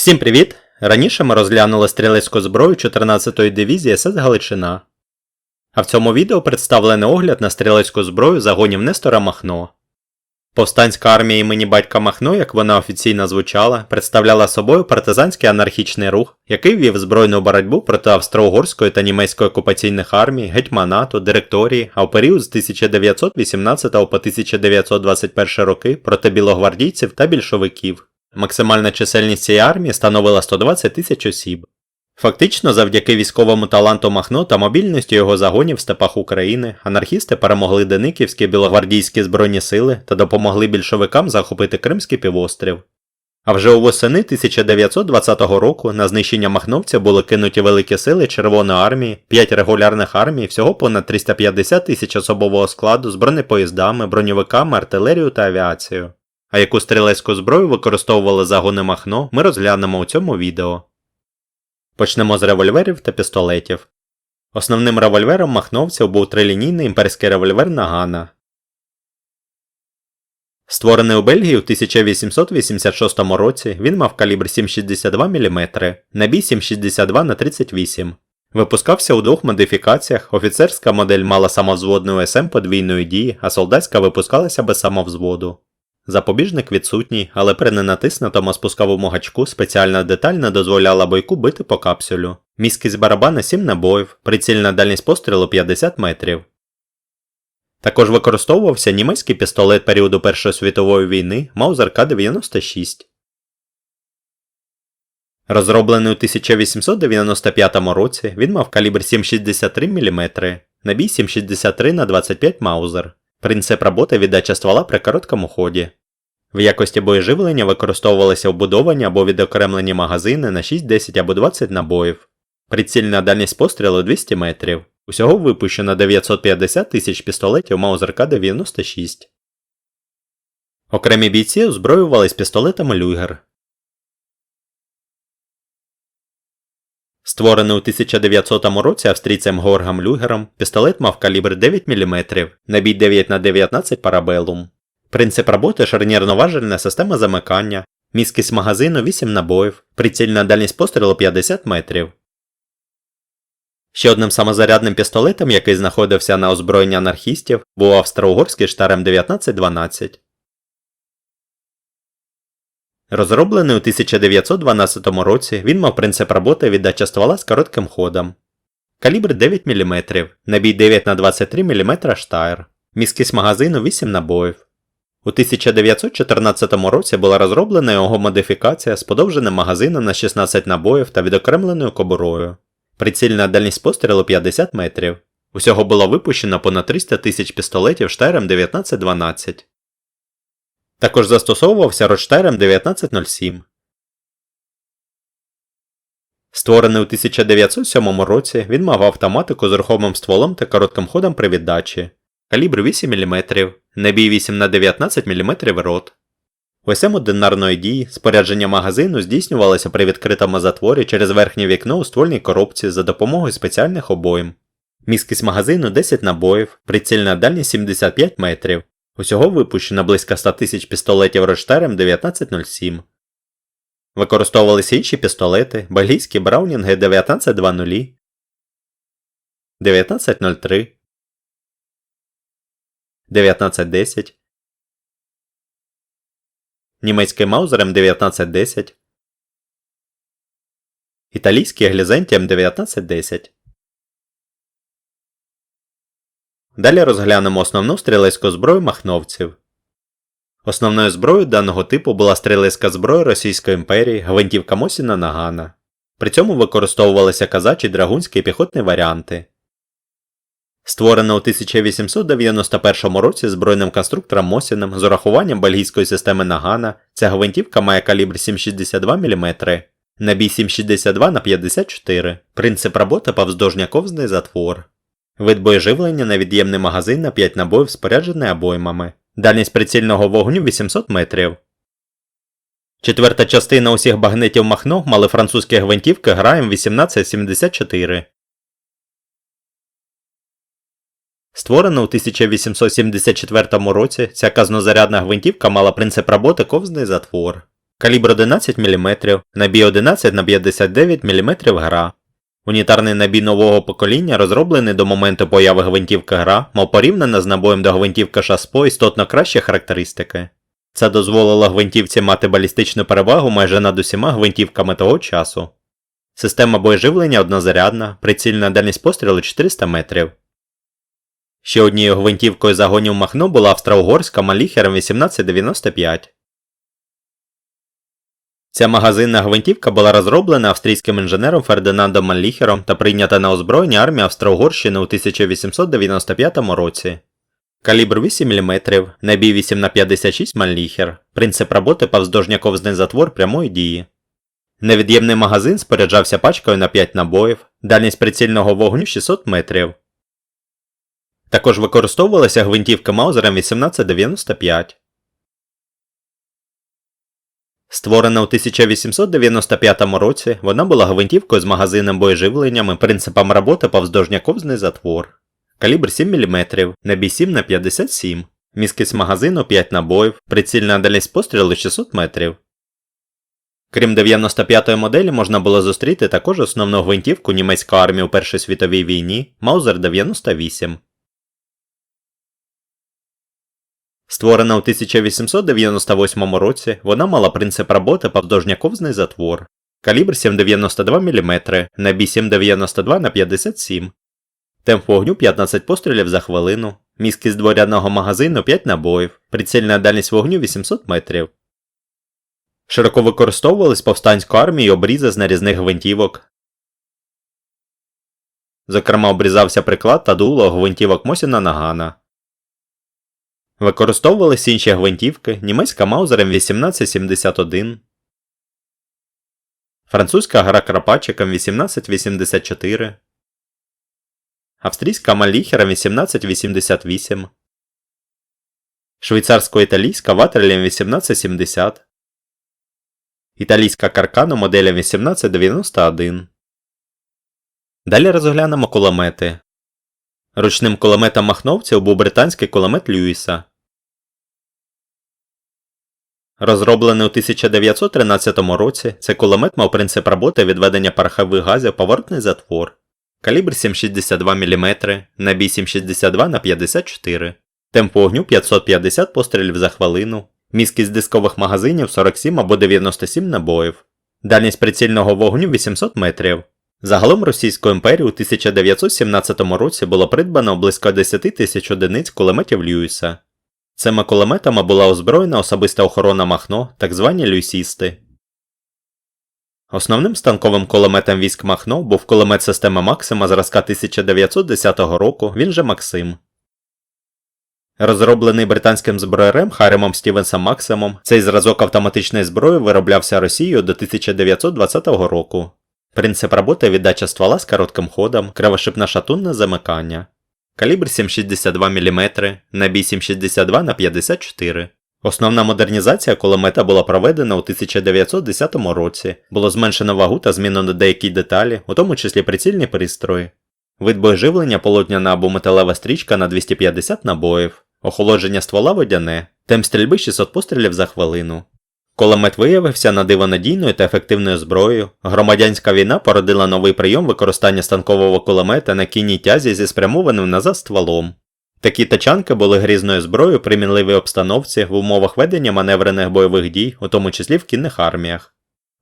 Всім привіт! Раніше ми розглянули стрілецьку зброю 14-ї дивізії СС Галичина. А в цьому відео представлений огляд на стрілецьку зброю загонів Нестора Махно. Повстанська армія імені батька Махно, як вона офіційно звучала, представляла собою партизанський анархічний рух, який вів збройну боротьбу проти австро-угорської та німецької окупаційних армій, гетьманату, директорії, а в період з 1918 по 1921 роки проти білогвардійців та більшовиків. Максимальна чисельність цієї армії становила 120 тисяч осіб. Фактично, завдяки військовому таланту Махно та мобільності його загонів в степах України, анархісти перемогли Дениківські білогвардійські збройні сили та допомогли більшовикам захопити Кримський півострів. А вже у восени 1920 року на знищення махновця були кинуті великі сили Червоної армії, 5 регулярних армій, всього понад 350 тисяч особового складу з бронепоїздами, броньовиками, артилерією та авіацією. А яку стрілецьку зброю використовували загони Махно, ми розглянемо у цьому відео. Почнемо з револьверів та пістолетів. Основним револьвером махновців був трилінійний імперський револьвер Нагана. Створений у Бельгії у 1886 році, він мав калібр 7,62 мм, набій 7,62 на 38 Випускався у двох модифікаціях. Офіцерська модель мала самовзводну СМ подвійної дії, а солдатська випускалася без самовзводу. Запобіжник відсутній, але при ненатиснутому спусковому гачку спеціальна деталь не дозволяла бойку бити по капсюлю. Міськість барабана 7 набоїв, прицільна дальність пострілу 50 метрів. Також використовувався німецький пістолет періоду Першої світової війни Маузер К-96. Розроблений у 1895 році, він мав калібр 7,63 мм, набій 7,63 на 25 Маузер. Принцип роботи віддача ствола при короткому ході. В якості боєживлення використовувалися вбудовані або відокремлені магазини на 6, 10 або 20 набоїв. Прицільна дальність пострілу 200 метрів. Усього випущено 950 тисяч пістолетів Маузер К-96. Окремі бійці озброювались пістолетами Люгер. Створений у 1900 році австрійцем Горгом Люгером, пістолет мав калібр 9 мм, набій 9 на 19 парабелум. Принцип роботи шарнірно-важельна система замикання, міськість магазину 8 набоїв, прицільна дальність пострілу 50 метрів. Ще одним самозарядним пістолетом, який знаходився на озброєнні анархістів, був австро-угорський штарем 1912. Розроблений у 1912 році, він мав принцип роботи віддача ствола з коротким ходом. Калібр 9 мм, набій 9 на 23 мм штайр, міськість магазину 8 набоїв. У 1914 році була розроблена його модифікація з подовженим магазином на 16 набоїв та відокремленою кобурою. Прицільна дальність пострілу 50 метрів. Усього було випущено понад 300 тисяч пістолетів штайром 1912. Також застосовувався Рочтерем 1907. Створений у 1907 році, він мав автоматику з рухомим стволом та коротким ходом при віддачі, калібр 8 мм, набій 8 на 19 мм рот. Осем одинарної дії спорядження магазину здійснювалося при відкритому затворі через верхнє вікно у ствольній коробці за допомогою спеціальних обоїм. Міськість магазину 10 набоїв, прицільна дальність 75 метрів. Усього випущено близько 100 тисяч пістолетів Рочтерем 1907. Використовувалися інші пістолети, бельгійські браунінги 1920, 1903, 1910, німецький Маузерем 1910, італійський Глізентієм 1910. Далі розглянемо основну стрілецьку зброю махновців. Основною зброєю даного типу була стрілецька зброя Російської імперії гвинтівка Мосіна Нагана. При цьому використовувалися казачі драгунські і піхотні варіанти. Створена у 1891 році збройним конструктором Мосіним з урахуванням бельгійської системи Нагана, ця гвинтівка має калібр 7,62 мм, набій 7,62 на 54 принцип роботи повздовжня-ковзний затвор. Вид боєживлення на від'ємний магазин на 5 набоїв споряджений обоймами. Дальність прицільного вогню 800 метрів. Четверта частина усіх багнетів Махно мали французькі гвинтівки граєм 1874. Створена у 1874 році, ця казнозарядна гвинтівка мала принцип роботи ковзний затвор. калібр 11 мм, набій 11 на 59 мм гра. Унітарний набій нового покоління, розроблений до моменту появи гвинтівки гра, мав порівняно з набоєм до гвинтівки Шаспо істотно кращі характеристики. Це дозволило гвинтівці мати балістичну перевагу майже над усіма гвинтівками того часу. Система боєживлення однозарядна, прицільна дальність пострілу 400 метрів. Ще однією гвинтівкою загонів Махно була австро-угорська Маліхером 1895. Ця магазинна гвинтівка була розроблена австрійським інженером Фердинандом Малліхером та прийнята на озброєння армії Австро-Угорщини у 1895 році. Калібр 8 мм, набій 8 на 56 Малліхер, принцип роботи повздовжняковзний затвор прямої дії. Невід'ємний магазин споряджався пачкою на 5 набоїв, дальність прицільного вогню 600 метрів. Також використовувалася гвинтівка Маузером 1895. Створена у 1895 році, вона була гвинтівкою з магазинним боєживленням і принципом роботи повздовжняковзний затвор. Калібр 7 мм, набій 7 на 57 міскість магазину 5 набоїв, прицільна дальність пострілу 600 метрів. Крім 95-ї моделі, можна було зустріти також основну гвинтівку німецької армії у Першій світовій війні Маузер 98. Створена у 1898 році, вона мала принцип роботи повдовжняковзний затвор. Калібр 7,92 мм, набій 7,92 на 57 Темп вогню 15 пострілів за хвилину, міскість дворядного магазину 5 набоїв, прицільна дальність вогню 800 метрів. Широко використовувались повстанською армією обрізи з нарізних гвинтівок. Зокрема, обрізався приклад та дуло гвинтівок Мосіна Нагана. Використовувались інші гвинтівки, німецька Маузером 1871, французька гра Крапачиком 1884, австрійська Маліхером 1888, швейцарсько-італійська Ватерлем 1870, італійська Каркано моделем 1891. Далі розглянемо кулемети. Ручним кулеметом махновців був британський кулемет Льюіса. Розроблений у 1913 році, цей кулемет мав принцип роботи відведення порохових газів поворотний затвор. Калібр 7,62 мм, набій 7,62 на 54 темп вогню 550 пострілів за хвилину, міскість дискових магазинів 47 або 97 набоїв, дальність прицільного вогню 800 метрів. Загалом Російською імперією у 1917 році було придбано близько 10 тисяч одиниць кулеметів Льюіса. Цими кулеметами була озброєна особиста охорона Махно, так звані люйсісти. Основним станковим кулеметом військ Махно був кулемет системи Максима зразка 1910 року, він же Максим. Розроблений британським зброярем Харемом Стівенсом Максимом, цей зразок автоматичної зброї вироблявся Росією до 1920 року. Принцип роботи віддача ствола з коротким ходом, кривошипна шатунне замикання. Калібр 7,62 мм, набій 7,62 на 54 Основна модернізація кулемета була проведена у 1910 році, було зменшено вагу та змінено деякі деталі, у тому числі прицільні пристрої. Вид боєживлення полотняна або металева стрічка на 250 набоїв, охолодження ствола водяне, темп стрільби 600 пострілів за хвилину. Кулемет виявився на диво надійною та ефективною зброєю. Громадянська війна породила новий прийом використання станкового кулемета на кінній тязі зі спрямованим назад стволом. Такі тачанки були грізною зброєю при мінливій обстановці в умовах ведення маневрених бойових дій, у тому числі в кінних арміях.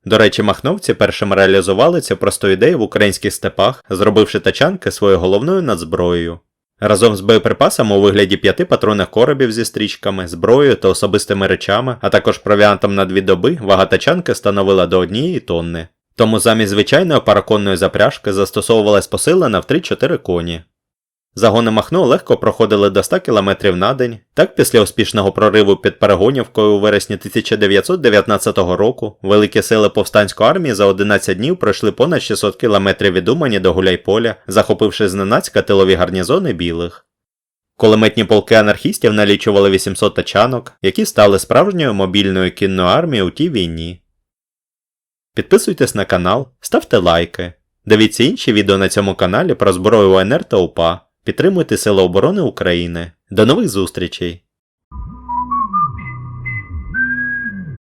До речі, махновці першим реалізували цю просту ідею в українських степах, зробивши тачанки своєю головною надзброєю. Разом з боєприпасами у вигляді п'яти патронних коробів зі стрічками, зброєю та особистими речами, а також провіантом на дві доби, вага тачанки становила до однієї тонни. Тому замість звичайної параконної запряжки застосовувалась посилена в 3-4 коні. Загони Махно легко проходили до 100 км на день. Так, після успішного прориву під Перегонівкою у вересні 1919 року великі сили повстанської армії за 11 днів пройшли понад 600 км від Умані до Гуляйполя, захопивши зненацька тилові гарнізони білих. Кулеметні полки анархістів налічували 800 тачанок, які стали справжньою мобільною кінною армією у тій війні. Підписуйтесь на канал, ставте лайки. Дивіться інші відео на цьому каналі про зброю УНР та УПА. Підтримуйте Сили оборони України. До нових зустрічей!